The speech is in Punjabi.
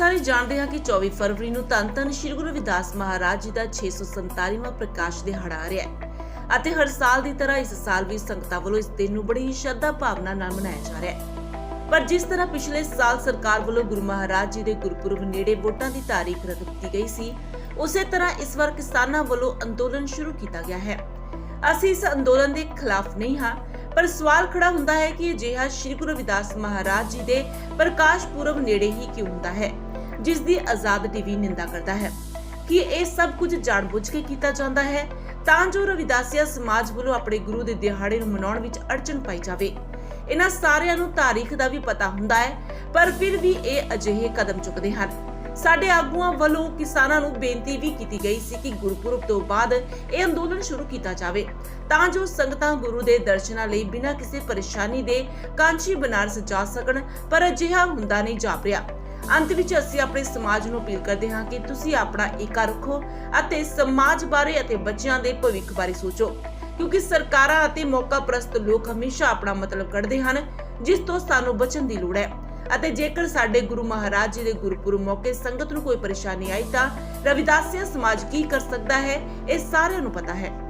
ਸਾਰੇ ਜਾਣਦੇ ਹਾਂ ਕਿ 24 ਫਰਵਰੀ ਨੂੰ ਧੰਨ ਧੰਨ ਸ੍ਰੀ ਗੁਰੂ ਰਵਿਦਾਸ ਮਹਾਰਾਜ ਜੀ ਦਾ 647ਵਾਂ ਪ੍ਰਕਾਸ਼ ਦਿਹਾੜਾ ਆ ਰਿਹਾ ਹੈ ਅਤੇ ਹਰ ਸਾਲ ਦੀ ਤਰ੍ਹਾਂ ਇਸ ਸਾਲ ਵੀ ਸੰਗਤਾਂ ਵੱਲੋਂ ਇਸ ਦਿਨ ਨੂੰ ਬੜੀ ਹੀ ਸ਼ਰਧਾ ਭਾਵਨਾ ਨਾਲ ਮਨਾਇਆ ਜਾ ਰਿਹਾ ਹੈ। ਪਰ ਜਿਸ ਤਰ੍ਹਾਂ ਪਿਛਲੇ ਸਾਲ ਸਰਕਾਰ ਵੱਲੋਂ ਗੁਰੂ ਮਹਾਰਾਜ ਜੀ ਦੇ ਗੁਰਪੁਰਬ ਨੇੜੇ ਵੋਟਾਂ ਦੀ ਤਾਰੀਖ ਰੱਖ ਦਿੱਤੀ ਗਈ ਸੀ, ਉਸੇ ਤਰ੍ਹਾਂ ਇਸ ਵਾਰ ਕਿਸਾਨਾਂ ਵੱਲੋਂ ਅੰਦੋਲਨ ਸ਼ੁਰੂ ਕੀਤਾ ਗਿਆ ਹੈ। ਅਸੀਂ ਇਸ ਅੰਦੋਲਨ ਦੇ ਖਿਲਾਫ ਨਹੀਂ ਹਾਂ, ਪਰ ਸਵਾਲ ਖੜਾ ਹੁੰਦਾ ਹੈ ਕਿ ਅਜਿਹਾ ਸ੍ਰੀ ਗੁਰੂ ਰਵਿਦਾਸ ਮਹਾਰਾਜ ਜੀ ਦੇ ਪ੍ਰਕਾਸ਼ ਪੁਰਬ ਨੇੜੇ ਹੀ ਕਿਉਂ ਹੁੰਦਾ ਹੈ? ਜਿਸ ਦੀ ਆਜ਼ਾਦ ਟੀਵੀ ਨਿੰਦਾ ਕਰਦਾ ਹੈ। ਕਿ ਇਹ ਸਭ ਕੁਝ ਜਾਣਬੁੱਝ ਕੇ ਕੀਤਾ ਜਾਂਦਾ ਹੈ? ਤਾਂ ਜੋ ਰਵਿਦਾਸੀਆ ਸਮਾਜ ਵੱਲੋਂ ਆਪਣੇ ਗੁਰੂ ਦੇ ਦਿਹਾੜੇ ਨੂੰ ਮਨਾਉਣ ਵਿੱਚ ਅੜਚਨ ਪਾਈ ਜਾਵੇ। ਇਹਨਾਂ ਸਾਰਿਆਂ ਨੂੰ ਤਾਰੀਖ ਦਾ ਵੀ ਪਤਾ ਹੁੰਦਾ ਹੈ, ਪਰ ਫਿਰ ਵੀ ਇਹ ਅਜਿਹੇ ਕਦਮ ਚੁੱਕਦੇ ਹਨ। ਸਾਡੇ ਆਗੂਆਂ ਵੱਲੋਂ ਕਿਸਾਨਾਂ ਨੂੰ ਬੇਨਤੀ ਵੀ ਕੀਤੀ ਗਈ ਸੀ ਕਿ ਗੁਰਪੁਰਬ ਤੋਂ ਬਾਅਦ ਇਹ ਅੰਦੋਲਨ ਸ਼ੁਰੂ ਕੀਤਾ ਜਾਵੇ। ਤਾਂ ਜੋ ਸੰਗਤਾਂ ਗੁਰੂ ਦੇ ਦਰਸ਼ਨਾਂ ਲਈ ਬਿਨਾਂ ਕਿਸੇ ਪਰੇਸ਼ਾਨੀ ਦੇ ਕਾਂਚੀ ਬਨਾਰਸ ਜਾ ਸਕਣ, ਪਰ ਅਜਿਹਾ ਹੁੰਦਾ ਨਹੀਂ ਰਿਹਾ। ਅੰਤ ਵਿੱਚ ਅਸੀਂ ਆਪਣੇ ਸਮਾਜ ਨੂੰ ਅਪੀਲ ਕਰਦੇ ਹਾਂ ਕਿ ਤੁਸੀਂ ਆਪਣਾ ਏਕਾ ਰੱਖੋ ਅਤੇ ਸਮਾਜ ਬਾਰੇ ਅਤੇ ਬੱਚਿਆਂ ਦੇ ਭਵਿੱਖ ਬਾਰੇ ਸੋਚੋ। ਕਿਉਂਕਿ ਸਰਕਾਰਾਂ ਅਤੇ ਮੌਕਾ ਪ੍ਰਸਤ ਲੋਕ ਹਮੇਸ਼ਾ ਆਪਣਾ ਮਤਲਬ ਕੱਢਦੇ ਹਨ, ਜਿਸ ਤੋਂ ਸਾਨੂੰ ਬਚਣ ਦੀ ਲੋੜ ਹੈ। ਅਤੇ ਜੇਕਰ ਸਾਡੇ ਗੁਰੂ ਮਹਾਰਾਜ ਜੀ ਦੇ ਗੁਰਪੁਰਬ ਮੌਕੇ ਸੰਗਤ ਨੂੰ ਕੋਈ ਪਰੇਸ਼ਾਨੀ ਆਈ ਤਾਂ ਰਵਿਦਾਸੀਆ ਸਮਾਜ ਕੀ ਕਰ ਸਕਦਾ ਹੈ, ਇਹ ਸਾਰਿਆਂ ਨੂੰ ਪਤਾ ਹੈ।